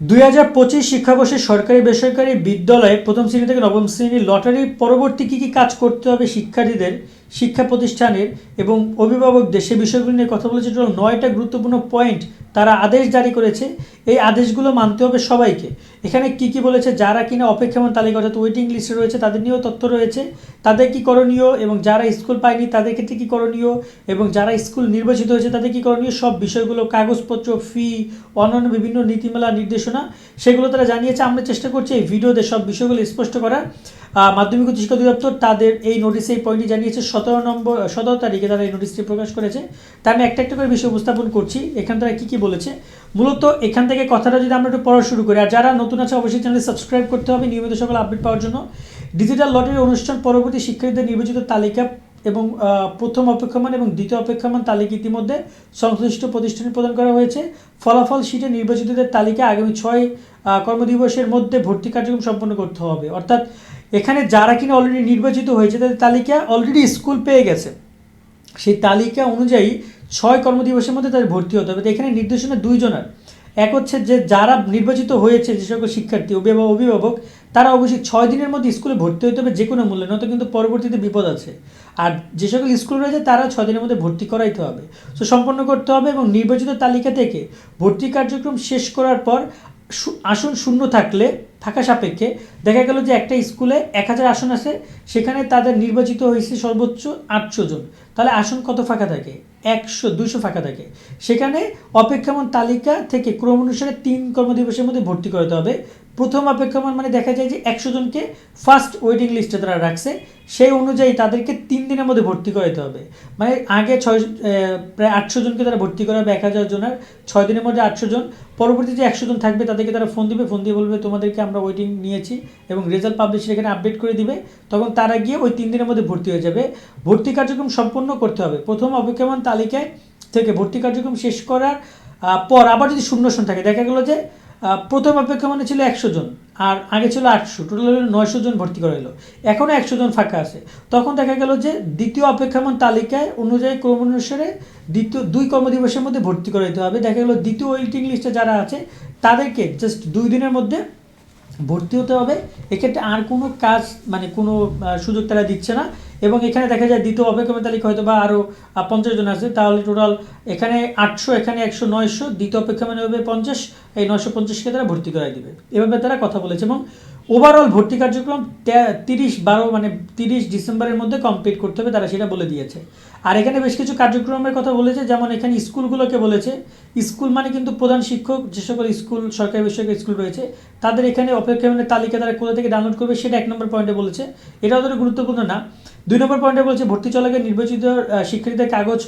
দুই হাজার পঁচিশ শিক্ষাবর্ষে সরকারি বেসরকারি বিদ্যালয়ে প্রথম শ্রেণি থেকে নবম শ্রেণির লটারি পরবর্তী কী কী কাজ করতে হবে শিক্ষার্থীদের শিক্ষা প্রতিষ্ঠানের এবং অভিভাবকদের সে বিষয়গুলি নিয়ে কথা বলেছে। টোটাল নয়টা গুরুত্বপূর্ণ পয়েন্ট তারা আদেশ জারি করেছে। এই আদেশগুলো মানতে হবে সবাইকে। এখানে কি কি বলেছে, যারা কিনা অপেক্ষমান তালিকা অর্থাৎ ওয়েটিং লিস্টে রয়েছে, তাদের নিয়েও তথ্য রয়েছে। তাদের কি করণীয় এবং যারা স্কুল পায়নি, তাদের ক্ষেত্রে কী করণীয় এবং যারা স্কুল নির্বাচিত হয়েছে, তাদের কী করণীয়? সব বিষয়গুলো, কাগজপত্র ফি অন্যান্য বিভিন্ন নীতিমালা, নির্দেশনা, সেগুলো তারা জানিয়েছে। আমরা চেষ্টা করছি এই ভিডিওতে সব বিষয়গুলো স্পষ্ট করার। মাধ্যমিক উচ্চ শিক্ষা অধিদপ্তর তাদের এই নোটিশে এই পয়েন্টটি জানিয়েছে, সতেরো নম্বর, সতেরো তারিখে তারা এই নোটিশটি প্রকাশ করেছে। তা আমি একটা একটা করে বিষয় উপস্থাপন করছি। এখান তারা কী কী বলেছে। মূলত এখান থেকে কথাটা যদি আমরা একটু পড়া শুরু করি, আর যারা নতুন আছে অবশ্যই চ্যানেলে সাবস্ক্রাইব করতে হবে নিয়মিত সকল আপডেট পাওয়ার জন্য। ডিজিটাল লটারি অনুষ্ঠান পরবর্তী শিক্ষার্থীদের নির্বাচিত তালিকা এবং প্রথম অপেক্ষমান এবং দ্বিতীয় অপেক্ষমান তালিকা ইতিমধ্যে সংশ্লিষ্ট প্রতিষ্ঠানে প্রদান করা হয়েছে। ফলাফল শিটে নির্বাচিতদের তালিকা আগামী ছয় কর্মদিবসের মধ্যে ভর্তি কার্যক্রম সম্পন্ন করতে হবে। অর্থাৎ এখানে যারা কিনা অলরেডি নির্বাচিত হয়েছে, তাদের তালিকা অলরেডি স্কুল পেয়ে গেছে। সেই তালিকা অনুযায়ী ছয় কর্মদিবসের মধ্যে তাদের ভর্তি হতে হবে। তো এখানে নির্দেশনা দুইজনের। এক হচ্ছে যে, যারা নির্বাচিত হয়েছে, যে সকল শিক্ষার্থী, অভিভাবক অভিভাবক, তারা অবশ্যই ছয় দিনের মধ্যে স্কুলে ভর্তি হতে হবে যে কোনো মূল্যে, নয়তো কিন্তু পরবর্তীতে বিপদ আছে। আর যে সকল স্কুল রয়েছে, তারা ছয় দিনের মধ্যে ভর্তি করাইতে হবে। তো সম্পন্ন করতে হবে এবং নির্বাচিত তালিকা থেকে ভর্তি কার্যক্রম শেষ করার পর আসন শূন্য থাকলে, থাকা সাপেক্ষে দেখা গেল যে একটা স্কুলে এক হাজার আসন আছে, সেখানে তাদের নির্বাচিত হয়েছে সর্বোচ্চ আটশো জন। তাহলে আসন কত ফাঁকা থাকে? একশো দুশো ফাঁকা থাকে। সেখানে অপেক্ষামান তালিকা থেকে ক্রম অনুসারে তিন কর্মদিবসের মধ্যে ভর্তি করতে হবে। প্রথম অপেক্ষামান মানে দেখা যায় যে একশো জনকে ফার্স্ট ওয়েটিং লিস্টে তারা রাখছে। সেই অনুযায়ী তাদেরকে তিন দিনের মধ্যে ভর্তি করাতে হবে। মানে আগে ছয় প্রায় আটশো জনকে তারা ভর্তি করাবে এক হাজার জনের ছয় দিনের মধ্যে আটশো জন। পরবর্তী যে একশো জন থাকবে, তাদেরকে তারা ফোন দিবে। ফোন দিয়ে বলবে, তোমাদেরকে আমরা ওয়েটিং নিয়েছি এবং রেজাল্ট পাবলিশ এখানে আপডেট করে দিবে। তখন তারা গিয়ে ওই তিন দিনের মধ্যে ভর্তি হয়ে যাবে। ভর্তি কার্যক্রম সম্পন্ন করতে হবে। প্রথম অপেক্ষমান তালিকায় থেকে ভর্তি কার্যক্রম শেষ করার পর আবার যদি শূন্য আসন থাকে, দেখা গেলো যে প্রথম অপেক্ষমানে ছিল একশো জন, আর আগে ছিল আটশো টোটাল হলো নয়শো জন ভর্তি করা হলো। এখনও একশো জন ফাঁকা আছে। তখন দেখা গেল যে দ্বিতীয় অপেক্ষামান তালিকায় অনুযায়ী ক্রম অনুসারে দ্বিতীয়, দুই কর্মদিবসের মধ্যে ভর্তি করে দিতে হবে। দেখা গেলো দ্বিতীয় ওয়েটিং লিস্টে যারা আছে, তাদেরকে জাস্ট দুই দিনের মধ্যে ভর্তি হতে হবে। এক্ষেত্রে আর কোনো কাজ মানে কোনো সুযোগ তারা দিচ্ছে না। এবং এখানে দেখা যায় দ্বিতীয় অপেক্ষমান তালিকা হয়তো বা আরও পঞ্চাশ জন আছে। তাহলে টোটাল এখানে আটশো, এখানে একশো, নয়শো, দ্বিতীয় অপেক্ষমানে হবে পঞ্চাশ, এই নয়শো পঞ্চাশকে তারা ভর্তি করাই দিবে। এভাবে তারা কথা বলেছে এবং ওভারঅল ভর্তি কার্যক্রম তিরিশ বারো মানে তিরিশ ডিসেম্বরের মধ্যে কমপ্লিট করতে হবে, তারা সেটা বলে দিয়েছে। আর এখানে বেশ কিছু কার্যক্রমের কথা বলেছে, যেমন এখানে স্কুলগুলোকে বলেছে। স্কুল মানে কিন্তু প্রধান শিক্ষক, যে সকল স্কুল, সরকারি বেসরকারি স্কুল রয়েছে, তাদের এখানে অপেক্ষমানের তালিকা তারা কোথা থেকে ডাউনলোড করবে সেটা এক নম্বর পয়েন্টে বলেছে। এটা অতটা গুরুত্বপূর্ণ না। দুই নম্বর পয়েন্টে বলছে, ভর্তি চলাকালীন নির্বাচিত শিক্ষার্থীদের কাগজ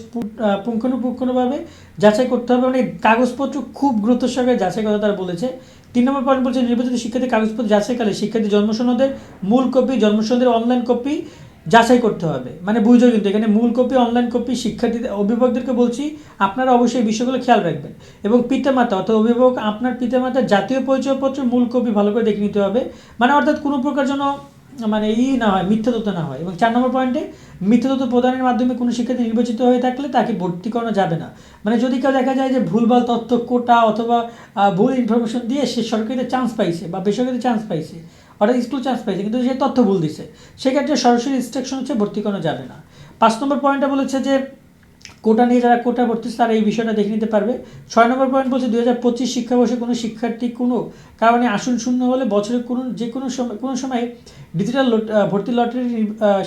পুঙ্খানুপুঙ্খানুভাবে যাচাই করতে হবে। মানে কাগজপত্র খুব গুরুত্ব সহকারে যাচাই কথা তারা বলেছে। তিন নম্বর পয়েন্ট বলছে, নির্বাচিত শিক্ষার্থী কাগজপত্র যাচাইকালে শিক্ষার্থী জন্মসনদের মূল কপি, জন্মসনদের অনলাইন কপি যাচাই করতে হবে। মানে বুঝো কিন্তু, এখানে মূল কপি অনলাইন কপি শিক্ষার্থীদের অভিভাবকদেরকে বলছি, আপনারা অবশ্যই বিষয়গুলো খেয়াল রাখবেন। এবং পিতামাতা, অর্থাৎ অভিভাবক, আপনার পিতামাতার জাতীয় পরিচয়পত্রের মূল কপি ভালো করে দেখে নিতে হবে। মানে অর্থাৎ কোনো প্রকার যেন মানে ই না হয় মিথ্যা তথ্য না হয়। এবং চার নম্বর পয়েন্টে মিথ্যা তথ্য প্রদানের মাধ্যমে কোনো শিক্ষার্থী নির্বাচিত হয়ে থাকলে তাকে ভর্তি করানো যাবে না। মানে যদি কেউ দেখা যায় যে ভুলভাল তথ্য, কোটা অথবা ভুল ইনফরমেশন দিয়ে সে সরকারিতে চান্স পাইছে বা বেসরকারিতে চান্স পাইছে, অর্থাৎ স্কুল চান্স পাইছে, কিন্তু সে তথ্য ভুল দিছে, সেক্ষেত্রে সরাসরি ইনস্ট্রাকশন হচ্ছে ভর্তি করানো যাবে না। পাঁচ নম্বর পয়েন্টটা বলেছে যে কোটা নিয়ে যারা কোটা ভর্তিছে তারা এই বিষয়টা দেখে নিতে পারবে। ছয় নম্বর পয়েন্ট বলছে দুই হাজার পঁচিশ শিক্ষাবর্ষে কোনো শিক্ষার্থী কোনো কারণে আসন শূন্য হলে বছরের কোনো, যে কোনো সময় কোনো সময় ডিজিটাল ভর্তি লটারি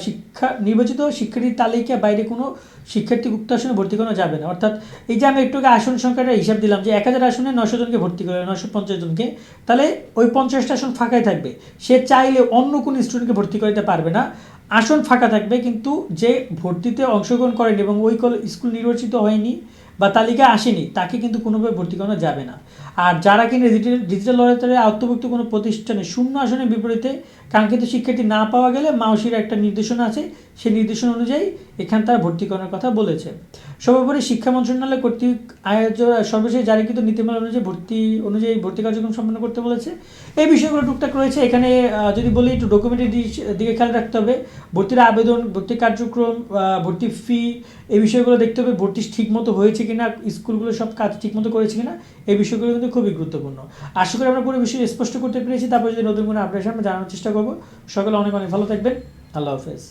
শিক্ষা, নির্বাচিত শিক্ষার্থীর তালিকা বাইরে কোনো শিক্ষার্থী উক্ত আসনে ভর্তি করানো যাবে না। অর্থাৎ এই যে আমি একটু আসন সংখ্যাটা হিসাব দিলাম যে এক হাজার আসনে নশো জনকে ভর্তি করে নশো পঞ্চাশ জনকে, তাহলে ওই পঞ্চাশটা আসন ফাঁকাই থাকবে। সে চাইলে অন্য কোনো স্টুডেন্টকে ভর্তি করতে পারবে না। আসন ফাঁকা থাকবে কিন্তু যে ভর্তিতে অংশগ্রহণ করেন এবং ওই কল- স্কুল নির্বাচিত হয়নি বা তালিকা আসেনি, তাকে কিন্তু কোনোভাবে ভর্তি করানো যাবে না। আর যারা কিনা ডিজিটাল ডিজিটাল লটারিতে আত্মভুক্ত কোনো প্রতিষ্ঠানে শূন্য আসনের বিপরীতে কাঙ্ক্ষিত শিক্ষার্থী না পাওয়া গেলে মাউসির একটা নির্দেশনা আছে, সেই নির্দেশনা অনুযায়ী এখানে তারা ভর্তি করার কথা বলেছে। সর্বোপরি শিক্ষা মন্ত্রণালয় কর্তৃক আয়োজন সর্বশেষ জারিকৃত নীতিমালা অনুযায়ী ভর্তি অনুযায়ী ভর্তি কার্যক্রম সম্পন্ন করতে বলেছে। এই বিষয়গুলো টুকটাক রয়েছে, এখানে যদি বলি একটু ডকুমেন্টের দিকে খেয়াল রাখতে হবে। ভর্তির আবেদন ভর্তি কার্যক্রম ভর্তি ফি এই বিষয়গুলো দেখতে হবে, ভর্তি ঠিকমতো হয়েছে কিনা, স্কুলগুলো সব কাজ ঠিকমতো করেছে কিনা, এই বিষয়গুলো কিন্তু খুবই গুরুত্বপূর্ণ। আশা করি আমরা পুরো বিষয়ে স্পষ্ট করতে পেরেছি। তারপর যদি নতুন কোনো আপডেট আমরা জানানোর চেষ্টা করব। সকলে অনেক অনেক ভালো থাকবেন। আল্লাহ হাফেজ।